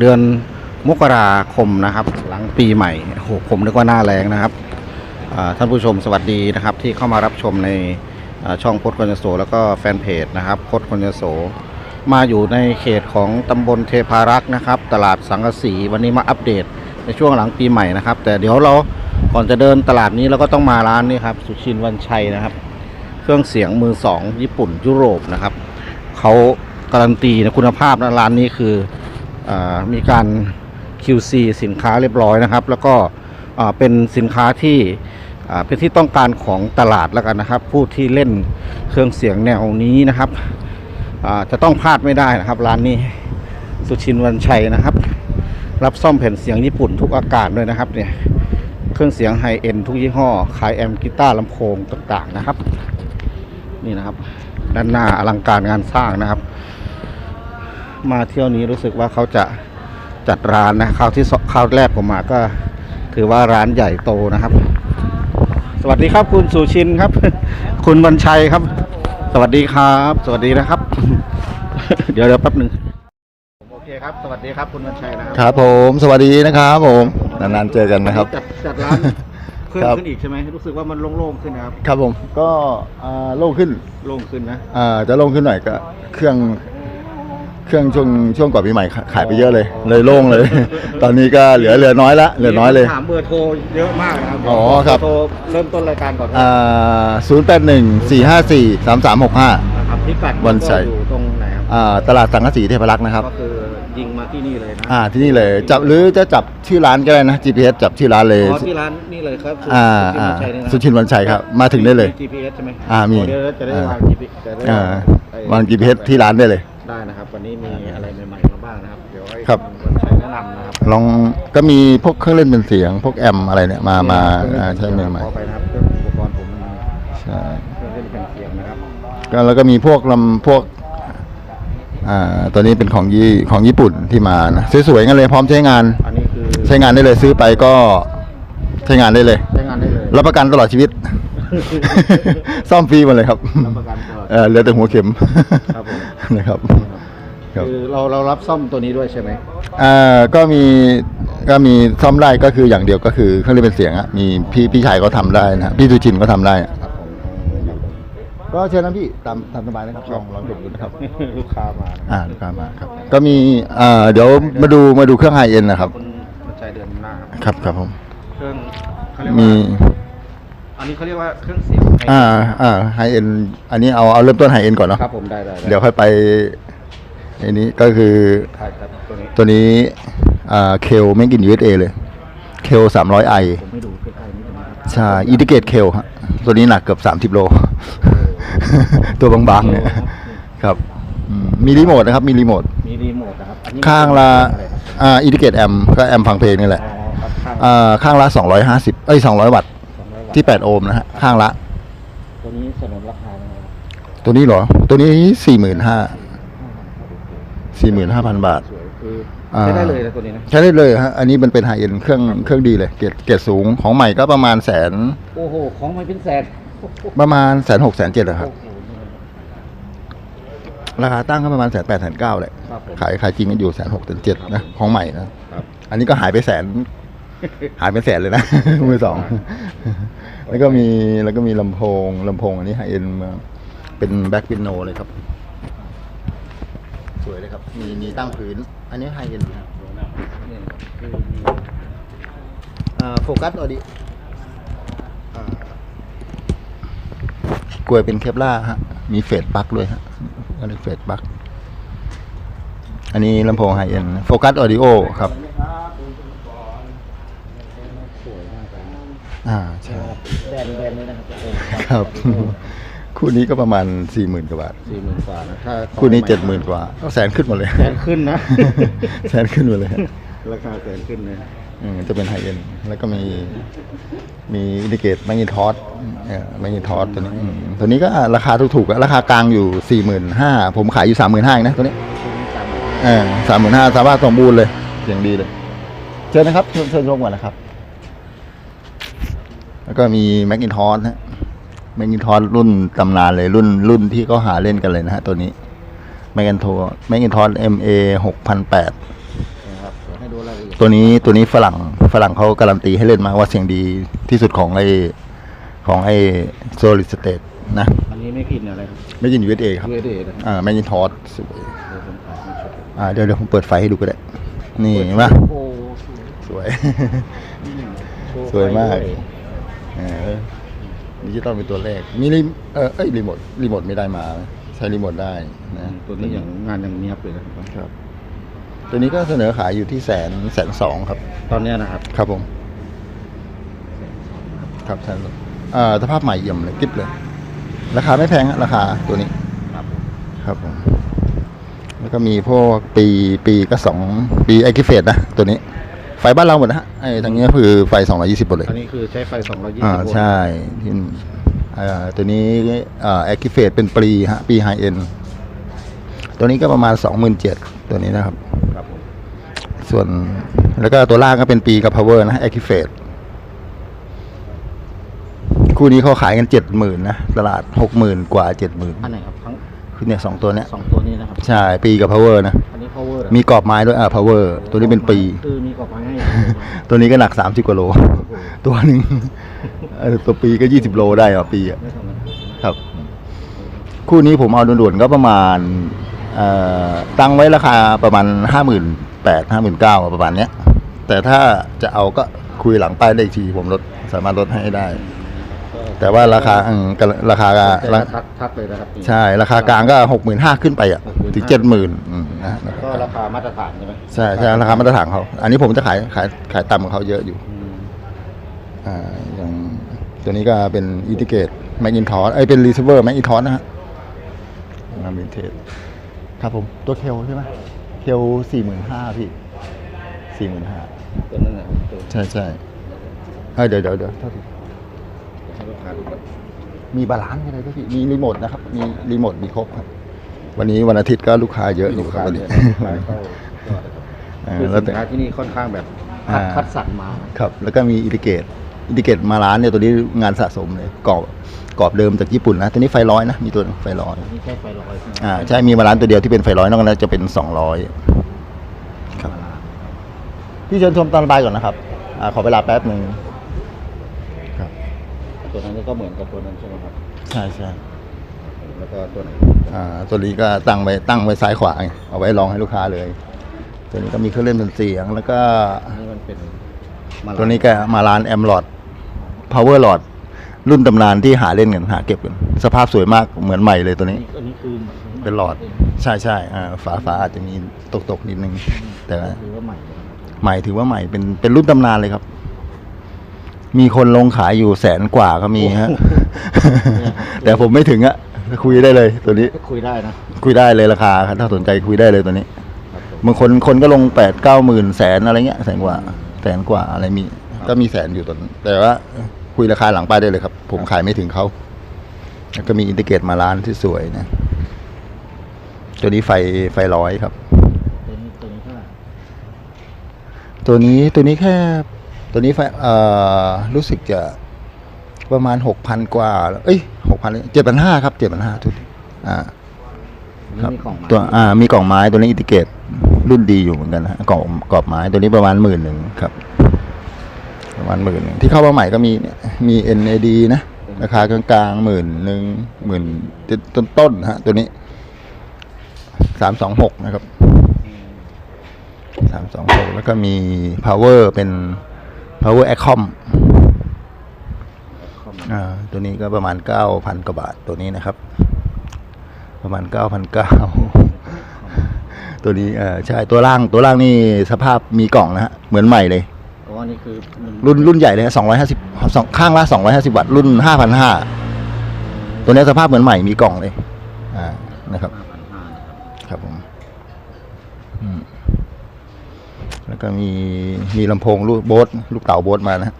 เดือนมกราคมนะครับ หลังปีใหม่โอ้โหผมนึกว่าหน้าแรงนะครับท่านผู้ชมสวัสดีนะครับ ที่เข้ามารับชมในช่องพจน์คนยโสแล้วก็แฟนเพจนะครับพจน์คนยโสมาอยู่ในเขตของตำบลเทพารักษ์นะครับ ตลาดสังกะสีวันนี้มาอัปเดตในช่วงหลังปีใหม่นะครับ แต่เดี๋ยวเราก่อนจะเดินตลาดนี้เราก็ต้องมาร้านนี้ครับสุชินวันชัยนะครับ เครื่องเสียงมือสองญี่ปุ่นยุโรปนะครับเขาการันตีนะคุณภาพนะร้านนี้คือ มีการ QC สินค้าเรียบร้อยนะครับ แล้วก็เป็นสินค้าที่เป็นที่ต้องการของตลาดแล้วกันนะครับ ผู้ที่เล่นเครื่องเสียงแนวนี้นะครับจะต้องพลาดไม่ได้นะครับ ร้านนี้สุชินวันชัยนะครับ รับซ่อมแผ่นเสียงญี่ปุ่นทุกอากาศด้วยนะครับเนี่ยเครื่องเสียงไฮเอ็นทุกยี่ห้อขายแอมป์กีตาร์ลำโพงต่างๆนะครับ นี่นะครับ ด้านหน้าอลังการงานสร้างนะครับ มาเที่ยวนี้รู้สึกว่าเขาจะจัดร้านนะคราวที่สคราวแรกผมมาก็ถือว่าร้านใหญ่โตนะครับ สวัสดีครับคุณสุชินครับ คุณวันชัยครับ สวัสดีครับ สวัสดีนะครับ เดี๋ยวเดี๋ยวแป๊บหนึ่งโอเคครับ สวัสดีครับคุณวันชัยนะคครับรับผมสวัสดีนะครับผมนานๆเจอกันนะครับจัดจัดร้านเพิ่มครับขึ้นอีกใช่ไหมรู้สึกว่ามันโล่งๆขึ้นนะครับ ครับผมก็อ่าโล่งขึ้นโล่งขึ้นนะอ่าจะโล่งขึ้นหน่อยก็ เครื่อง เครื่องช่วงช่วงก่อนปีใหม่ขาขายไปเยอะเลย เลยโล่งเลย ตอนนี้ก็เหลือเหลือน้อยละเหลือน้อยเลย ถามเบอร์โทรเยอะมากนะครับอ๋อครับเโทรเริ่มต้นรายการก่อนอ่าศูนย์แปดหนึ่งสี่ห้าสี่สามสามหกห้านะครับพิกัดวันชัย ก็อยู่ตรงไหนครับอ่าตลาดสังกะสีเทพรักษ์นะครับ ก็คือยิงมาที่นี่เลยนะอ่าที่นี่เลยจับหรือจะจับชื่อร้านก็ได้นะ GPS จับชื่อร้านเลย อ๋อที่ร้านนี่เลยครับอ่าสุอ่าชัยนี่นะสุชินวันชัยครับมาถึงได้เลยมี GPS ใช่ไหมอ่ามีเดี๋ยวจะได้อ่าวาง GPS จะได้อ่าไอ้วาง GPS ที่ร้านได้เลย ได้นะครับ วันนี้มีอะไรใหม่ๆมาบ้างนะครับ เดี๋ยวให้ครับ ณวันชัยแนะนำนะครับลองก็มีพวกเครื่องเล่นเป็นเสียง พวกแอมอะไรเนี่ยมามาอ่าใช่ใหม่ขอไปนะครับเครื่องอุปกรณ์ผมมันมีๆใช่เครื่องเล่นเป็นเสียงนะครับก็แล้วก็มีพวกลำพวกอ่าตัวนี้เป็นของยี่ของญี่ปุ่นที่มานะสวยๆกันเลยพร้อมใช้งาน อันนี้คือใช้งานได้เลยซื้อไปก็ใช้งานได้เลย ใช้งานได้เลยรับประกันตลอดชีวิต ซ่อมฟรีหมดเลยครับรับประกันตลอดเออเหลือแต่หัวเข็มครับผม นะครับ ครับ คือเราเรารับซ่อมตัวนี้ด้วยใช่ไหมอ่าก็มีก็มีซ่อมได้ก็คืออย่างเดียวก็คือเครื่องเล่นเป็นเสียงอะมีพี่พี่ชายก็ทำได้นะพี่สุชินก็ทำได้อะครับผมก็เชิญนะพี่ตามตามสบายนะครับลองลองดูดูนะครับ ลูกค้ามานะอ่าลูกค้ามาครับ ก็มีอ่าเดี๋ยวมาดูมาดูเครื่องไฮเอ็นนะครับคุณวันชัยเดือนหน้าครับครับครับผม เครื่องเขาเรียกมีว่า อันนี้เขาเรียกว่าเครื่องเสียงไฮอ่าอ่าไฮเอ็นอันนี้เอาเอาเริ่มต้นไฮเอ็นก่อนเนาะครับผมได้ได้ไเดี๋ยวค่อยไปอันนี้ก็คือถ่ายครับตัวนี้ตัวนี้อ่าเคลไม่กิน USA เลย เคลสามร้อยไอผมไม่ดูใกล้ๆนิดนึงนะครับใช่อินทิเกตเคลฮะตัวนี้หนักเกือบสามสิบโล ตัวบางๆเนี่ยครับอืมมีรีโมทนะครับ มีรีโมท มีรีโมทนะครับอันนี้ข้างละอะไรครับอ่าอินทิเกตแอมก็แอมฟังเพลงนี่แหละอ๋อครับข้างอ่าข้างละสองร้อยห้าสิบเอ้ยสองร้อยวัตต์ ที่แปดโอห์มนะฮะข้างละ ตัวนี้สนนราคาไหมครับตัวนี้เหรอ ตัวนี้สี่หมื่นห้าสี่หมื่นห้าพันบาท สวยคืออ่าใช้ได้เลยนะตัวนี้นะใช้ได้เลยฮะ อันนี้มันเป็นไฮเอ็นเครื่องเครื่องดีเลย เกรดเกรดสูงของใหม่ก็ประมาณแสนโอ้โหของมันเป็นแสนโอ้โหประมาณแสนหกแสนเจ็ดครับโอ้โหราคาตั้งก็ประมาณแสนแปดแสนเก้าเลย ครับผม ขายขายจริงก็อยู่แสนหกแสนเจ็ดนะ ของใหม่นะ ครับ อันนี้ก็หายไปแสน หายเป็นแสนเลยนะ มือสองแล้วก็มีแล้วก็มีลำโพงลำโพงอันนี้ไฮเอ็นมาเป็นแบ็กวินโนเลยครับ สวยเลยครับ มีมีตั้งพื้น อันนี้ไฮเอ็นโฟกัสออดิกลวยเป็นเคปล่าฮะ มีเฟดปลั๊กด้วยฮะก็เรียกเฟดปลั๊ก อันนี้ลำโพงไฮเอ็นโฟกัสออดิโอครับ สวยมากเลยนะ อ่า ใช่ แบรนด์แบรนด์นี้นะครับโอ้โห ครับ คู่นี้ก็ประมาณสี่หมื่นกว่าบาท สี่หมื่นกว่านะถ้าคู่นี้เจ็ดหมื่นกว่าเอาแสนขึ้นหมดเลย แสนขึ้นนะ แสนขึ้นหมดเลยราคาแสนขึ้นเลยอืมจะเป็นไฮเอ็นแล้วก็มีมีอินดิเกตแมกนีทอสแมกนีทอสตัวนี้อืมตัวนี้ก็ราคาถูกๆอะราคากลางอยู่สี่หมื่นห้าผมขายอยู่สามหมื่นห้าเองนะตัวนี้ตัวนี้ตามเออสามหมื่นห้าสามารถสมบูรณ์เลยเสียงดีเลยเชิญนะครับเชิญเชิญชมก่อนนะครับ แล้วก็มีแมกนีทอสฮะ แมกนีทอสรุ่นตำนานเลยรุ่นรุ่นที่เขาหาเล่นกันเลยนะฮะตัวนี้แมกนีทอสแมกนีทอส MA หกพันแปดตัวนี้ตัวนี้ฝรั่งฝรั่งเขาการันตีให้เล่นมาว่าเสียงดีที่สุดของไอของไอโซลิดสเตทนะอันนี้ไม่ผิดอะไรครับไม่ยิน USA ครับเวเดนะอ่าไม่ยินทอสสวยเดี๋ยวผมถ่ายให้ชมอ่าเดี๋ยวเดี๋ยวผมเปิดไฟให้ดูก็ได้ นี่เห็นปะโอ้สวยโชว์สวยมากไฟ ด้เออดิจิตอลเป็นตัวแรกมีรีเออเอ้ยรีโมทรีโมทไม่ได้มา ใช้รีโมทได้นะตัวนี้อย่างงานอย่างเนียบเลยนะครับครับ ตัวนี้ก็เสนอขายอยู่ที่แสนแสนสองครับ ตอนเนี้ยนะครับ ครับผมครับแสนสองอ่าสภาพใหม่เอี่ยมเลยกิ๊บเลย ราคาไม่แพงฮะราคาตัวนี้ ครับผมครับผมแล้วก็มีพวกปีปีก็สองปีไอคิเฟตนะตัวนี้ ไฟบ้านเราหมดนะฮะไอ้ทางนี้ก็คือไฟสองร้อยี่สิบหมดเลย อันนี้คือใช้ไฟ 220อ่าโวลต์ใช่ที่อ่าตัวนี้อ่าแอคทีเฟตเป็นปีฮะปีไฮเอ็นตัวนี้ก็ประมาณสองหมื่นเจ็ดตัวนี้นะครับ ครับผมส่วนแล้วก็ตัวล่างก็เป็นปีกับ power นะ activate คู่นี้เขาขายกันเจ็ดหมื่นนะตลาดหกหมื่นกว่าเจ็ดหมื่นอันไหนครับทั้งคือเนี่ยสองตัวเนี้ย สองตัวนี้นะครับ ใช่ ปีกับ power นะอันนี้ power มีกรอบไม้ด้วยอ่า power ตัวนี้เป็นปี คือมีกรอบไม้ให้ ตัวนี้ก็หนักสามสิบกว่าโล ตัวหนึ่งเออตัวปีก็ยี่สิบโลได้อะปีอะไม่ธรรมดาครับ คู่นี้ผมเอาด่วนๆก็ประมาณเอ่อตั้งไว้ราคาประมาณห้าหมื่นแปดห้าหมื่นเก้าประมาณเนี้ย แต่ถ้าจะเอาก็คุยหลังป้ายได้อีกทีผมลดสามารถลดให้ได้ แต่ว่าราคาอืมก็ราคาแต่ละทักทักเลยนะครับนี่ ใช่ราคากลางก็หกหมื่นห้าขึ้นไปอะ65,000 ถึงเจ็ดหมื่นนะก็ราคามาตรฐานใช่ไหมใช่ใช่ราคามาตรฐานเขา อันนี้ผมจะขายขายขายต่ำกว่าเขาเยอะอยู่อืมอ่าอย่างตัวนี้ก็เป็นอินทิเกตแมกอินทอสไอยเป็นรีเซิร์ฟเวอร์แมกอินทอสนะฮะงานวินเทจครับผมตัวเคลใช่ไหมเคลสี่หมื่นห้าพี่สี่หมื่นห้า ตัวนั้นนะตัวใช่ใช่เอ้ยเดี๋ยวเดี๋ยวเดี๋ยวโทษทีให้ลูก ค้าดูก่อนมีบาลานซ์อะไรด้วยพี่มีรีโมทนะครับ มีรีโมทมีครบครับ วันนี้วันอาทิตย์ก็ลูกค้าเยอะอยู่ครับวันนี้ลูกค้าเข้ายอดเลยครับอ่าคือแล้วสิแต่นค้าที่นี่ค่อนข้างแบบคัดอ่าคัดสรรมานะครับ แล้วก็มีอินดิเกตอินดิเกตมาร้านเนี่ยตัวนี้งานสะสมเลยกรอบกรอบเดิมจากญี่ปุ่นนะตัวนี้ไฟร้อยนะ มีตัวหนึ่งไฟร้อยนี่แค่ไฟลอยใช่ไหมอ่าใช่มีมาร้านตัวเดียวที่เป็นไฟร้อยนอกนั้นจะเป็นสองร้อยครับพี่เชิญชมตอนบ่ายก่อนนะครับอ่าขอเวลาแป๊บหนึ่งครับ ตัวนั้นก็เหมือนกับตัวนั้นใช่ไหมครับ ใช่ใช่แล้วก็ตัวไหนอ่าตัวนี้ก็ตั้งไว้ตั้งไว้ซ้ายขวาไงเอาไว้ลองให้ลูกค้าเลย ตัวนี้ก็มีเครื่องเล่นเป็นเสียง แล้วก็อันนี้มันเป็นมาตัวนี้ก็มาร้านแอมหลอด power หลอดรุ่นตำนานที่หาเล่นกันหาเก็บกันสภาพสวยมากเหมือนใหม่เลยตัวนี้ อันนี้คือเป็นหลอด ใช่ใช่อ่าฝาฝาอาจจะมีตกตกๆนิดนึง แต่ว่าคือว่าใหม่นะครับใหม่ถือว่าใหม่เป็นเป็นรุ่นตำนานเลยครับ มีคนลงขายอยู่แสนกว่าก็มีฮะ แต่ผมไม่ถึงอะคุยได้เลยตัวนี้ คุยได้นะ คุยได้เลยราคาครับถ้าสนใจคุยได้เลยตัวนี้ครับผมบางคนคนก็ลงแปดเก้าหมื่นแสนอะไรเงี้ยแสนกว่า แสนกว่าอะไรมี ก็มีแสนอยู่ตอนนั้นแต่ว่าคุยราคาหลังป้ายได้เลยครับ ผมขายไม่ถึงเขาแล้วก็มีอินทิเกตมาร้านที่สวยนะตัวนี้ไฟไฟร้อยครับ ตัวนี้ตัวนี้เท่าไหร่ตัวนี้ตัวนี้แค่ ตัวนี้ไฟเอ่อรู้สึกจะประมาณหกพันกว่า เอ้ยหกพันเจ็ดพันห้าครับเจ็ดพันห้าทุกอ่านี่ครับมีกล่องไม้ตัวอ่ามีกล่องไม้ตัวนี้อินทิเกตรุ่นดีอยู่เหมือนกันนะฮะกล่องกรอบไม้ตัวนี้ประมาณหมื่นหนึ่งครับ ประมาณหมื่นหนึ่งที่เข้ามาใหม่ก็มีเนี่ยมี NAD นะราคากลางๆหมื่นหนึ่งหมื่นต้นต้นๆฮะ ตัวนี้สามสองหกนะครับสามสองหกแล้วก็มี power เป็น power acom อ่าตัวนี้ก็ประมาณเก้าพันกว่าบาทตัวนี้นะครับ ประมาณเก้าพันเก้าตัวนี้เออใช่ตัวล่างตัวล่างนี่สภาพมีกล่องนะฮะ เหมือนใหม่เลยอ๋ออันนี้คือมันรุ่นรุ่นใหญ่เลยสองร้อยห้าสิบสองข้างละสองร้อยห้าสิบวัตต์รุ่นห้าพันห้าตัวนี้สภาพเหมือนใหม่มีกล่องเลย อ่านะครับห้าพันห้านะครับครับผมอืม แล้วก็มีมีลำโพงลูกโบสลูกเต๋าโบสมานะฮะ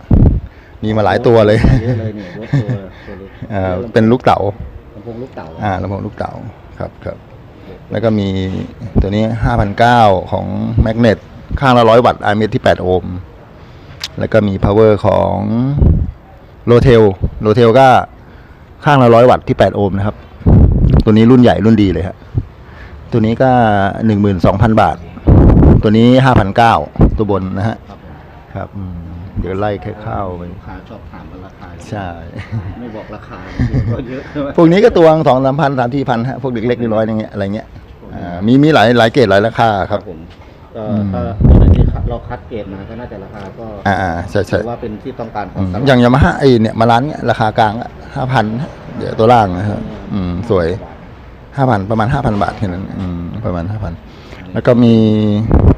มีมาหลายตัวเลยเยอะเลยเนี่ยรถตัวตัวเล็กอ่าเป็นลูกเต๋าลำโพงลูกเต๋าอ่าลำโพงลูกเต๋าครับครับแล้วก็มีตัวนี้ห้าพันเก้าของแมกเนตข้างละร้อยวัตต์ไอเมที่แปดโอห์ม แล้วก็มี power ของโ o เทลโ o เทลก็ข้างละร้อยวัตต์ที่แปดโอห์มนะครับ ตัวนี้รุ่นใหญ่รุ่นดีเลยฮะตัวนี้ก็หนึ่งหมื่นสองพันบาท ตัวตัวนี้ห้าพันเก้าตัวบนนะฮะ ครับผมครับอืมเดี๋ยวไล่แค่เข้าไปลูกค้าชอบถามกันราคาใช่ ไม่บอกราคาก็เยอะใช่ไหมพวกนี้ก็ตัวสองสามพันสามที่พันฮะ พวกเล็กๆน้อยๆอย่างเงี้ยอะไรเงี้ยอ่ามีมีหลายหลายเกรดหลายราคาครับผมก็อืมถ้าตัวไหนที่เราคัดเกรดมาก็น่าจะราคาก็อ่าอ่าใช่ใช่ถือว่าเป็นที่ต้องการขออืงมตลาดอย่างยามาฮ่าไอเนี่ยมาร้านเนี้ยราคากลางห้าพันเดี๋ยวตัวล่างนะครับอืมสวยห้าพันประมาณห้าพันบาทแค่นั้นอืมประมาณห้าพันแล้วก็มีอ่า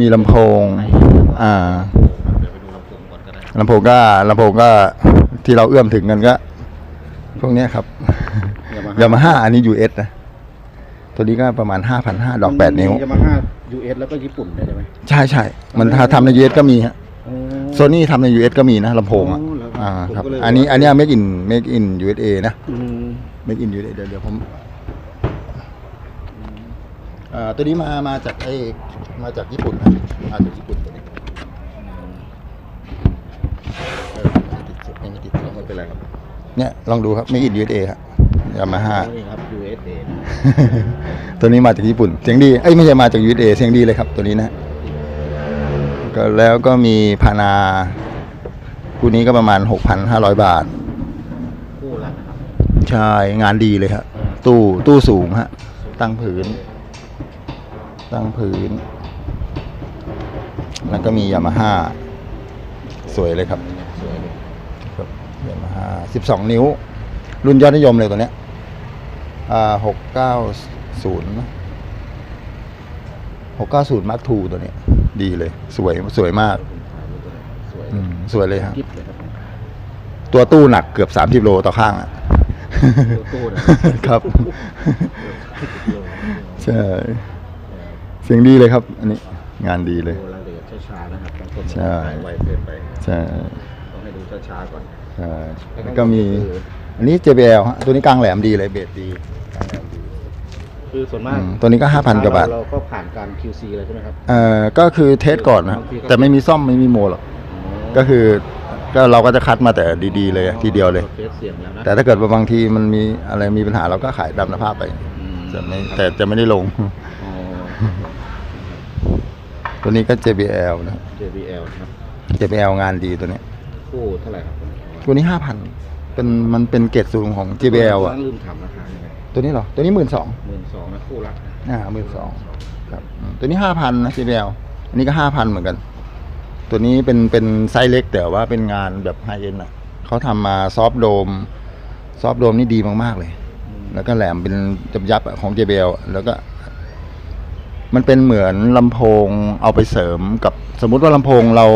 มีลำโพง อ่าเดี๋ยวไปดูลำโพงก่อนก็ได้ลำโพงก็ลำโพงก็ที่เราเอื้อมถึงกันก็ พวกเนี้ยครับยามาฮ่าอันนี้ US นะ ตัวนี้ก็ประมาณห้าพันห้าดอกแปดนิ้ว ยามาฮ่า US แล้วก็ญี่ปุ่นได้ไหมใช่ใช่มันถ้าทำใน US ก็มีฮะอ๋อ โซนี่ทำใน US ก็มีนะลำโพงอะอ๋อเหรอครับอ่าครับ ผมก็เลย อันนี้อันนี้ make in make in USA นะ อืม make in USA เดี๋ยวเดี๋ยวผมอ่า ตัวนี้มามาจากไอ้มาจากญี่ปุ่นนะมาจากญี่ปุ่นตัวนี้เออไม่ติดสุดไม่ติดไม่เป็นไรครับเนี่ยลองดูครับ make in USA ครับยามาฮ่านี่ครับ USA นะตัวนี้มาจากญี่ปุ่นเสียงดีเอ้ยไม่ใช่มาจาก USA เสียงดีเลยครับตัวนี้นะก็แล้วก็มีพานาคู่นี้ก็ประมาณ 6,500 บาทคู่ละนะครับใช่งานดีเลยครับตู้ตู้สูงฮะตั้งผืน ตั้งผืนแล้วก็มียามาฮ่าสวยเลยครับสวยเลยครับยามาฮ่า12นิ้ว รุ่นยอดนิยมเลยตัวเนี้ยอ่า690นะ690 Mark II ตัวเนี้ย ดีเลย สวยสวยมากสวยอืมสวยเลยครับ กิ๊บเลยครับตัวตู้หนักเกือบ30โลต่อข้างอะตู้นะครับ ใช่เสียงดีเลยครับ อันนี้งานดีเลยดูรายละเอียดช้าๆนะครับบางคนใช่ถ่ายไวเกินไปใช่ต้องให้ดูช้าๆก่อนใช่แล้วก็มีอันนี้ JBL ฮะตัวนี้กลางแหลมดีเลยเบสดีกลางแหลมดีคือส่วนมากอืมตัวนี้ก็5,000กว่าบาท เราก็ผ่านการ QC เลยใช่ไหมครับ เอ่อก็คือเทสก่อนนะบางทีก็ แต่ไม่มีซ่อมไม่มีโมหรอกก็คือก็เราก็จะคัดมาแต่ดีๆเลยทีเดียวเลยเทสเสียงแล้วนะแต่ถ้าเกิดว่าบางทีมันมีอะไรมีปัญหาเราก็ขายดำสภาพไปอืมจะไม่แต่จะไม่ได้ลง อ๋อ ตัวนี้ก็ JBL นะ JBL ครับ JBL งานดีตัวเนี้ยคู่เท่าไหร่ครับตัวนี้ห้าพันเป็นมันเป็นเกรดสูงของ JBL อะลืมถามราคายังไงตัวนี้เหรอ ตัวนี้หมื่นสองหมื่นสองนะคู่ละอ่าหมื่นสองครับอืมตัวนี้ห้าพันนะ JBL อันนี้ก็ห้าพันเหมือนกัน ตัวนี้เป็นเป็นไซส์เล็กแต่ว่าเป็นงานแบบไฮเอ็นอะเขาทำมาซอฟโดม ซอฟโดมนี่ดีมากๆเลยอืมแล้วก็แหลมเป็นจับยับๆอะของ JBL อะแล้วก็ มันเป็นเหมือนลำโพงเอาไปเสริมกับสมมุติว่าลำโพงเรา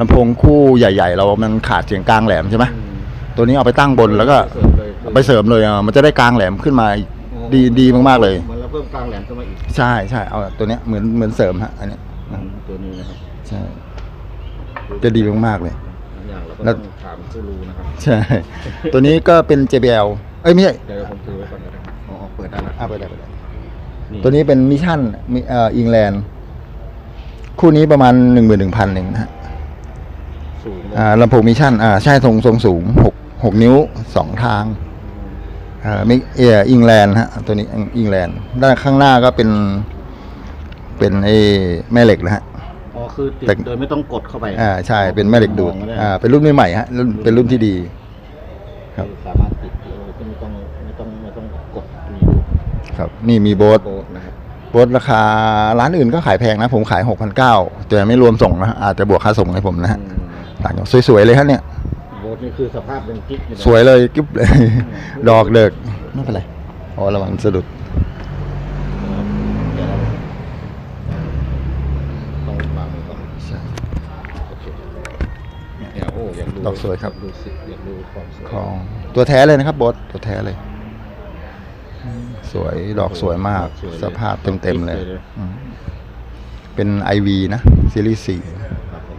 ลำโพงคู่ใหญ่ ๆ เรา มันขาดเสียงกลางแหลมใช่ไหมอืมตัวนี้เอาไปตั้งบนแล้วก็เสริมเลยเอาไปเสริมเลยอะมันจะได้กลางแหลมขึ้นมาอีกดีดีมากๆเลยมันเราเพิ่มกลางแหลมขึ้นมาอีกใช่ใช่เอาตัวเนี้ยเหมือนเหมือนเสริมฮะอันเนี้ยอืมตัวนี้นะครับใช่จะดีมากๆเลยบางอย่างเราก็แล้วต้องถามผู้รู้นะครับใช่ตัวนี้ก็เป็น JBL เอ้ยไม่ใช่เดี๋ยวผมถือไว้ก่อนนะครับอ๋อเปิดได้แล้วอะไปได้ไปได้ ตัวนี้เป็นมิชชั่นมีเอ่ออิงแลนด์คู่นี้ประมาณหนึ่งหมื่นหนึ่งพันหนึ่งนะฮะสูงเลยอ่าลำโพงมิชชั่นอ่าใช่ทรงทรงสูงหกหกนิ้วสองทางอ่าไม่เอออิงแลนด์ฮะตัวนี้อิงแลนด์ด้านข้างหน้าก็เป็น เป็นไอ้แม่เหล็กนะฮะอ๋อคือติดแต่โดยไม่ต้องกดเข้าไปอ่าใช่เป็นแม่เหล็กดูดมองไอ่าเป็นรุ่นใหม่ๆฮะรุ่นเป็นรุ่นที่ดี ครับสามารถติดโดยที่ไม่ต้องไม่ต้องไม่ต้องกดมีดู ครับ นี่มีโบสโบสนะครับโบสราคาร้านอื่นก็ขายแพงนะ ผมขายหกพันเก้าแต่ไม่รวมส่งนะอาจจะบวกค่าส่งให้ผมนะฮะอืมต่างกันสวยๆเลยครับเนี่ย โบสนี่คือสภาพเป็นกิ๊กอนะสวยเลยกิ๊บเลย ดอกเลิกไม่เป็นไรอ๋อระวังสะดุด เดี๋ยวเราต้องวางไว้ก่อนใช่โอเคเนี่ยโอ้อยากดูดอกสวยครับ ดูสิอยากดูความสวยของตัวแท้เลยนะครับโบสตัวแท้เลย สวยดอกสวยมาก สภาพเต็มๆเลยอืมเป็น IV นะ ซีรีส์สี่ครับผม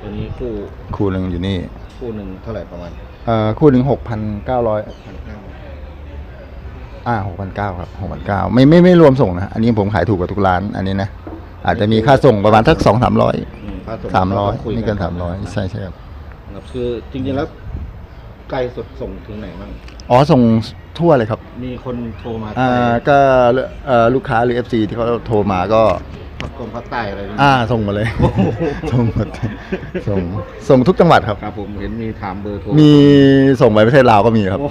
ตัวนี้คู่คู่หนึ่งอยู่นี่ คู่หนึ่งเท่าไหร่ประมาณเอ่อคู่หนึ่งหกพันเก้าร้อยพันห้าอ่าหกพันเก้าครับหกพันเก้าไม่ไม่ไม่รวมส่งนะ อันนี้ผมขายถูกกว่าทุกร้าน อันนี้นะ อาจจะมีค่าส่งประมาณสักสองสามร้อยค่ส่งสามร้อยต้งคุไม่เกินสามร้อยใช่ใช่ครับครับคือจริงๆแล้ว ไกลสุดส่งถึงไหนบ้าง อ๋อส่งทั่วเลยครับมีคนโทรมาอ่าก็เอ่อลูกค้าหรือ FC ที่เขาโทรมาก็ภาคกลมภาคใต้อะไรนี่อ่าส่งมาเลยส่งมาส่งส่งทุกจังหวัดครับ ครับผมเห็นมีถามเบอร์โทรมีส่งไปประเทศลาวก็มีครับ โอ้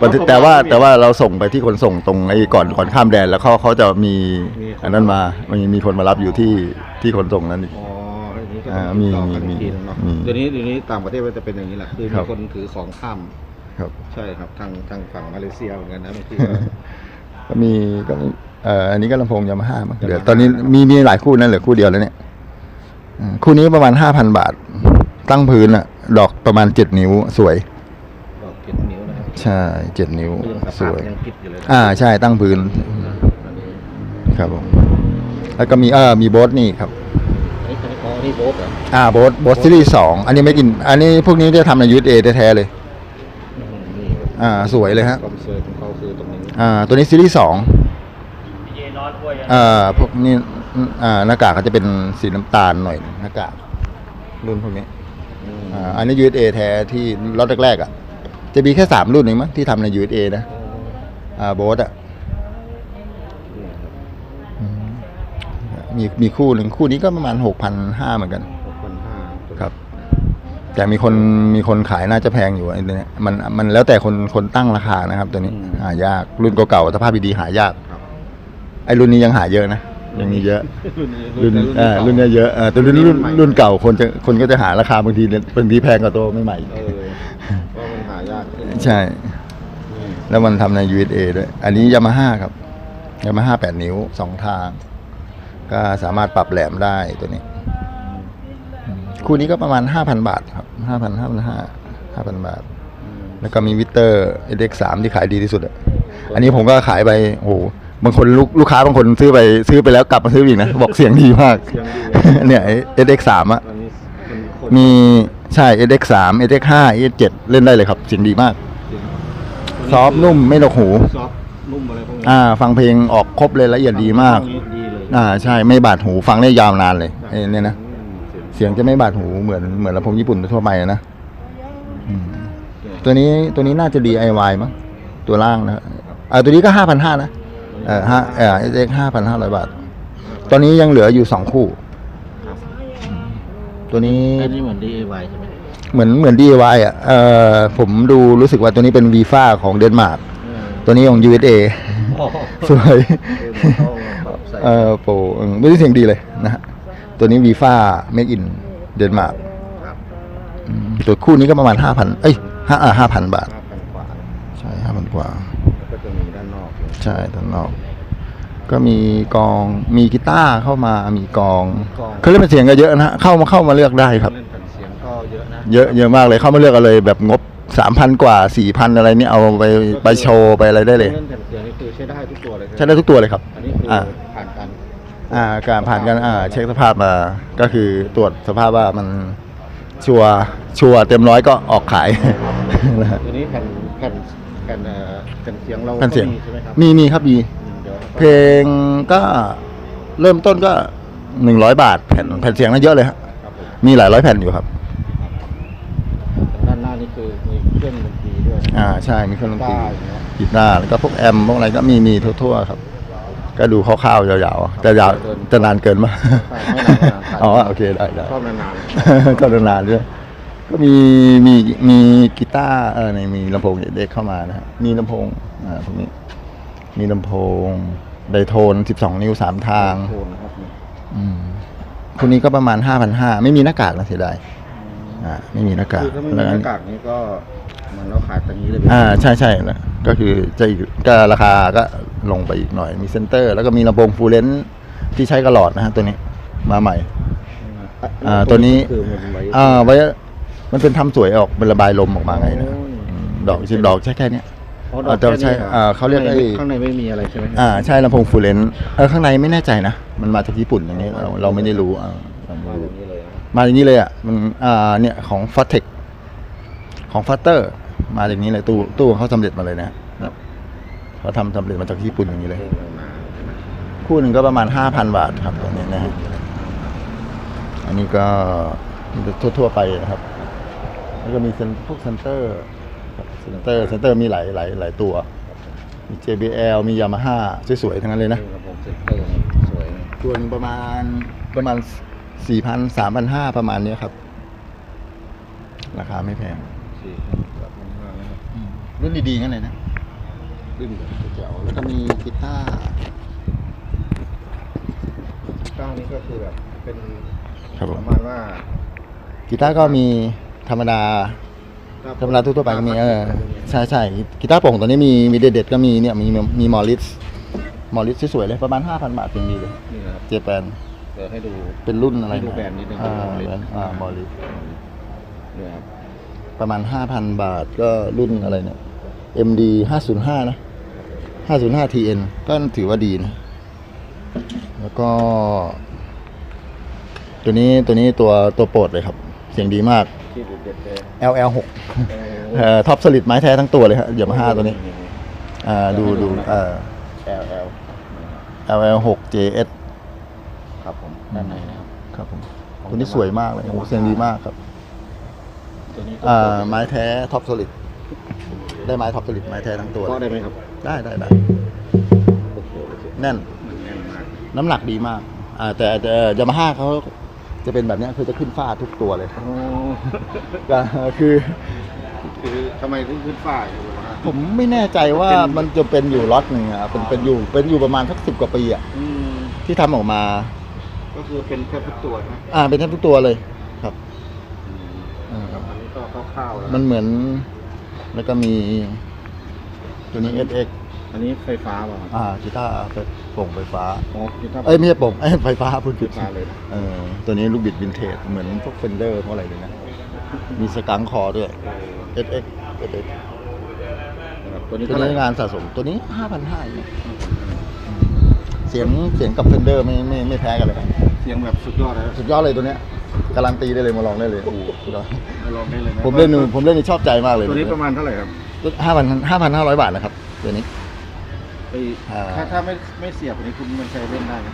ประเทศแต่ว่าแต่ว่าเราส่งไปที่ขนส่งตรงไอ้ก่อนก่อนข้ามแดนแล้วเขาเขาจะมีมีคนอันนั้นมามีมีคนมารับอยู่ที่ที่ขนส่งนั้นอีก อ๋อ อันนี้ก็อ่าต้องติดต่อกันมีอีกทีนึงเนาะมีเดี๋ยวนี้เดี๋ยวนี้ต่างประเทศมันจะเป็นอย่างนี้แหละคือครัมีบ คนถือของข้ามครับ ใช่ครับทางทางฝั่งมาเลเซียเหมือนกันนะบางทีก็ ก็มีก็มีเอ่ออันนี้ก็ลำโพงยามาฮ่ามั้ง Yamaha เดี๋ยวตอนนี้มีมีหลายคู่นั่นเหลือคู่เดียวแล้วเนี่ยอืมคู่นี้ประมาณห้าพันบาท ตั้งพื้นอะดอกประมาณเจ็ดนิ้ว สวย ดอกเก็ดนิ้วนะครับใช่เจ็ดนิ้ว ก็ยังสสภาพวย ยังพิษอยู่เลยนะอ่าใช่ตั้งพื้น อันนี้ครับผมแล้วก็มีเออมีโบสนี่ครับ อันนี้อันนี้อ๋อนี่โบ๊ทเหรออ่าโบสโบสซีรีส์สองอันนี้ไม่กิน อันนี้พวกนี้จะทำในยูเอแท้ๆเลย อืมนี่อ่า สวยเลยฮะความสวยของเขาคือตรงนี้อ่า ตัวนี้ซีรีส์สองอ่า พวกนี้อ่าหน้ากากก็จะเป็นสีน้ำตาลหน่อยหน้ากากรุ่นพวกนี้ อืมอ่า อันนี้ USA แท้ที่รถแรกๆอะ จะมีแค่สามรุ่นเองมั้งที่ทำใน USA นะ อ่าโบสอะ มีมีคู่หนึ่งคู่นี้ก็ประมาณหกพันห้าเหมือนกัน หกพันห้าครับ แต่มีคนมีคนขายน่าจะแพงอยู่ไอ้ตัวเนี้ยมันมันแล้วแต่คนคนตั้งราคานะครับ ตัวนี้หายากรุ่นเก่าๆสภาพดีๆหายาก ครับไอ้รุ่นนี้ยังหาเยอะนะยังมีเยอะ รุ่นรุ่นนี้เอ่อรุ่นเนี้ยเยอะเออแต่รุ่นรุ่นรุ่นเก่าคนจะคนก็จะหาราคาบางทีบางทีแพงกว่าตัวใหม่เออเพราะมันหายากขึ้นๆใช่อืมแล้วมันทำใน USA ด้วย อันนี้ยามาฮ่าครับยามาฮ่าแปดนิ้วสองทาง ก็สามารถปรับแหลมได้ตัวนี้ คู่นี้ก็ประมาณห้าพันบาทครับห้าพันห้าพันห้าห้าพันบาทอืมแล้วก็มีวิเตอร์เด็กสามที่ขายดีที่สุดอะอันนี้ผมก็ขายไปโอ้โหบางคนลูกลูกค้าบางคนซื้อไปซื้อไปแล้วกลับมาซื้ออีกนะ บอกเสียงดีมากเสียงดีเนี่ยเอเด็กสามอะอันนี้เป็นคนมีใช่เอเด็กสามเอเด็กห้าเอเจ็ดเล่นได้เลยครับ เสียงดีมากเสียงซอฟต์นุ่มไม่หนวกหูซอฟต์นุ่มอะไรพวกนี้อ่า ฟังเพลงออกครบเลยละเอียดดีมากดีเลย อ่าใช่ไม่บาดหูฟังได้ยาวนานเลยไอ้เนี่ยนะอืมเสียงเสียงจะไม่บาดหูเหมือนเหมือนลำโพงญี่ปุ่นทั่วไปอะนะอืมเสียงตัวนี้ตัวนี้น่าจะ DIY มั้งตัวล่างนะอ่าตัวนี้ก็ห้าพันห้านะเออห้าเออเอ็กห้าพันห้าร้อยบาท ตอนนี้ยังเหลืออยู่สองคู่ครับตัวนี้อันนี้เหมือน DIY ใช่ไหมเหมือนเหมือน DIY อะเออผมดูรู้สึกว่าตัวนี้เป็นวีฟ่าของเดนมาร์กอืมตัวนี้ของ USA อ๋อสวย เออมันเข้าแบบใส่เออโปรเออไม่ได้เสียงดีเลยนะฮะตัวนี้วีฟ่าเมกอินเดนมาร์กครับตัวคู่นี้ก็ประมาณห้าพันเอ้ยห้าอ่าห้าพันบาทห้าพันกว่าใช่ห้าพันกว่า แล้วก็จะมีด้านนอกด้วยใช่ด้านนอก ก็มีกองมีกีตาร์เข้ามามีกองเครื่องเล่นเสียงก็เยอะนะฮะเข้ามาเข้ามาเลือกได้ครับ เล่นแผ่นเสียงก็เยอะนะเยอะเยอะมากเลยเข้ามาเลือกกันเลยแบบงบสามพันกว่าสี่พันอะไรนี่เอาไปไปโชว์ไปอะไรได้เลย เล่นแผ่นเสียงนี่คือใช้ได้ทุกตัวเลยใช้ได้ทุกตัวเลยครับ อันนี้คืออ่าผ่านการ อ่าการผ่านการอ่าเช็คสภาพมา ก็คือตรวจสภาพว่ามันชัวร์ชัวร์เต็มร้อยก็ออกขายนะฮะ ตัวนี้แผ่นแผ่นแผ่นเอ่อแผ่นเสียงเราแผ่นเสียง ก็มีใช่ไหมครับมีมีครับมี อืมเดี๋ยวเพลงก็เริ่มต้นก็หนึ่งร้อยบาทแผ่นแผ่นเสียงนั้นเยอะเลยฮะครับผมมีหลายร้อยแผ่นอยู่ครับ ด้านหน้านี่คือมีเครื่องดนตรีด้วยอ่าใช่มีเครื่องดนตรีกีตาร์อย่างเงี้ยกีตาร์แล้วก็พวกแอมพวกอะไรก็มีมีทั่วๆครับ ก็ดูคร่าวๆยาวๆ แต่ยาวจะนานเกินมากใช่ไม่นานไม่นานอ๋อโอเคได้ได้ชอบนานก็นานๆด้วยก็มีมีมีกีตาร์เออในมีลำโพงเด็กเข้ามานะฮะมีลำโพงอ่าพวกนี้ มีลำโพงไดโทน12นิ้ว3ทางๆโทนนะครับอืมคนนี้ก็ประมาณ5,500ไม่มีหน้ากากนะเสียดายอ่าไม่มีหน้ากากคือถ้าไม่มีแล้วหอันน้ากากนี้ก็เหมันเราขายตรงนี้เลยอ่าใช่ใช่แล้วก็คือจะอีกก็ราคาก็ ลงไปอีกหน่อยมีเซนเตอร์ แล้วก็มีลำโพงฟูลเลนซ์ที่ใช้กระหลอดนะฮะตัวนี้มาใหม่ อ่าตัวนี้ คือมันไว้อ่าไว้มันเป็นทำสวยออกเป็นระบายลมออกมาไงนะโอ้ยอืมดอกชิ้นดอกใช่แค่เนี้ย อ๋ออ่าแต่ใช่ดกแค่นี้หรอ่าเขาเรียกไอ้ไม่ข้างในไม่มีอะไรใช่ไหมอ่าใช่ลำโพงฟูลเลนซ์เออข้างในไม่แน่ใจนะ มันมาจากญี่ปุ่นอย่างนี้เราเราไม่ได้รู้อ่าเราไม่มาอรู้ ย่างนี้เลยนะมาอย่างนี้เลยอะมันอ่าเนี่ยของฟ a เทคของฟัตเตอร์มาอย่างนี้เลยตู้ตู้ของเขาสำเร็จมาเลยนะนะ เขาทำสำเร็จมาจากญี่ปุ่นอย่างนี้เลยเรื่องมาคู่หนึ่งก็ประมาณห้าพันบาทครับตัวนี้นะฮะอันนี้ก็ทั่วๆไปนะครับ แล้วก็มีเซ็นพวกเซนเตอร์ครับเซนเตอร์เซนเตอร์มีหลายหลายหลายตัว มี JBL มี Yamaha สวยๆทั้งนั้นเลยนะระบบเซ็นเตอร์นี่สวยนะตัวหนึงประมาณประมาณสี่พันสามพันห้าประมาณเนี้ยครับ ราคาไม่แพงสี่พันสามพันห้านะครับรุ่นดีๆงั้นเลยนะ รุ่นแบบเจ๋วๆแล้วก็มีกีตาร์ก้างนี้ก็คือแบบเป็นครับผปมระมาณว่ากีตาร์ก็มีธรรมดา ธรรมดาทั่วๆไปก็มีเออใช่ใช่กีตาร์โปร่งตัวนี้มีมีเด็ดๆก็มีเนี่ยมีมีมอริสมอริสสวยๆเลยประมาณ 5,000 บาทเพียงดีเลยนี่นะครับเจแปนเดี๋ยวให้ดูเป็นรุ่นอะไรให้ดูแบรนด์นิดนึงอ่าเป็นแบรนด์อ่ามอริสเนี่ยครับประมาณ 5,000 บาทก็รุ่นอะไรเนี่ย MD 505นะ 505 TN ก็ถือว่าดีนะ แล้วก็ ตัวนี้ตัวนี้ตัวตัวโปรดเลยครับ เสียงดีมากที่เด็ดๆเลย LL6 เอ่อท็อปสลิดไม้แท้ทั้งตัวเลยครับอย่ามาห้าตัวนี้ อ่าดูดูเอ่อแอลแอล LL6 JS ครับผมด้านในนะครับครับผมตัวนี้สวยมากเลยโอ้โหเสียงดีมากครับ ตัวนี้อ่าไม้แท้ท็อปสลิด ได้ไม้ท็อปสลิดไม้แท้ทั้งตัวก็ได้ไหมครับ ได้ได้ได้โอ้โหแน่น มันแน่นมากน้ำหนักดีมากอ่าแต่แต่ยามาฮ่าเขาจะเป็นแบบเนี้ยคือจะขึ้นฟ้าทุกตัวเลยโอ้ก็คือ คือทำไมถึงขึ้นฝ้าอยู่นะผมไม่แน่ใจว่าเป็นมันจะเป็นอยู่ล็อตหนึ่งอะเป็นเป็นอยู่เป็นอยู่ประมาณสักสิบกว่าปีอะอืมที่ทำออกมา ก็คือเป็นแค่ทุกตัวนะอ่าเป็นแทบทุกตัวเลยครับอืมครับอันนี้ก็คร่าวๆแล้วมันเหมือน แล้วก็มีตัวนี้ SX อันนี้ไฟฟ้าป่ะครับ อ่ากีตาร์ไฟโปร่งไฟฟ้า อ๋อกีตาร์ เอ้ยไม่ใช่โปร่งเอ้ยไฟฟ้าพูดไฟผิดฟ้าเลยนะ เออตัวนี้ลูกบิดวินเทจเหมือนพวกเฟนเดอร์พวกอะไรเลยนะ มีสกังคอด้วย SX SX นะครับตัวนี้ตัวเท่าไหร่นี้งานสะสมตัวนี้ห้าพันห้าเสียงเสียงกับเฟนเดอร์ไม่ไม่ไม่แพ้กันเลยครับเสียงแบบสุดยอดเลยนะสุดยอดเลยตัวเนี้ย การันตีได้เลยมาลองได้เลยโอ้โหสุดยอดมาลองได้เลยนะผมเล่นอยู่ผมเล่นนี่ชอบใจมากเลยตัวนี้ประมาณเท่าไหร่ครับห้าพันห้าพันห้าร้อยบาทนะครับตัวนี้ไอ้อ่าถ้าถ้าไม่ไม่เสียบอันนี้คุณมันใช้เล่นได้ไหม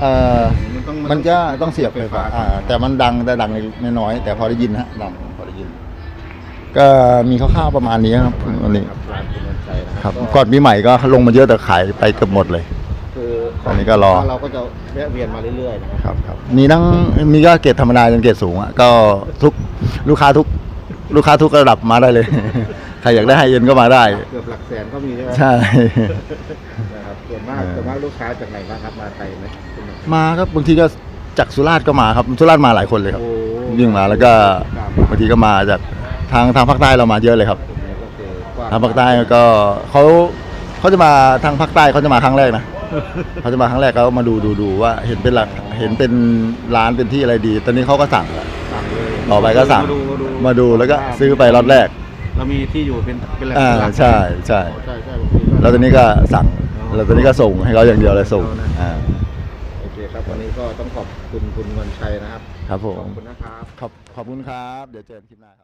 เอ่อมันต้องมันจะต้องเสียบไฟฟ้าอ่าแต่มันดังแต่ดังน้อยๆแต่พอได้ยินฮะดังพอได้ยิน ก็มีคร่าวๆประมาณนี้ครับอันนี้ครับร้านคุณวันชัยนะคครัรับบก่อนปีใหม่ก็ลงมาเยอะแต่ขายไปเกือบหมดเลยคือ ตอนนี้ก็รอ เราก็จะแวะเวียนมาเรื่อยๆนะครับครับครับมีทั้งมีก็เกรดธรรมดาจนเกรดสูงอะก็ทุกลูกค้าทุกลูกค้าทุกระดับมาได้เลย ใครอยากได้ไฮเอ็นก็มาได้ เกือบหลักแสนก็มีใช่ไหมใช่ นะครับส่วนมากเออส่วนมากลูกค้าจากไหนบ้างครับมาไทยไหมคุณหมอมาครับบางทีก็จากสุราษฎร์ก็มาครับสุราษฎร์มาหลายคนเลยครับ โอ้วิ่งมาแล้วก็ครับบางทีก็มาจากทางทางภาคใต้เรามาเยอะเลยครับนี่ก็คือกว้ทางภาคใต้ก็เขาเขาจะมาทางภาคใต้เขาจะมาครั้งแรกนะ เขาจะมาครั้งแรกเขามาดูดูดูว่าเห็นเป็นหลักเห็นเป็นร้านเป็นที่อะไรดี ตอนนี้เขาก็สั่งแล้วสั่งเลยต่อไปก็สั่งมาดูมาดูแล้วก็ซื้อไปล็อตแรก เรามีที่อยู่เป็นเป็นแหล่งอ่าหลักใช่ใช่ใช่ใช่ผมคิดาแล้วตอนนี้ก็สั่งแล้วตอนนี้ก็ส่งให้เขาอย่างเดียวเลยส่งอ่าโอเคครับวันนี้ก็ต้องขอบคุณคุณวันชัยนะครับครับผขอมบคุณนะครับ ขอบขอบคุณครับ เดี๋ยวเจอกันคลิปหน้าครับ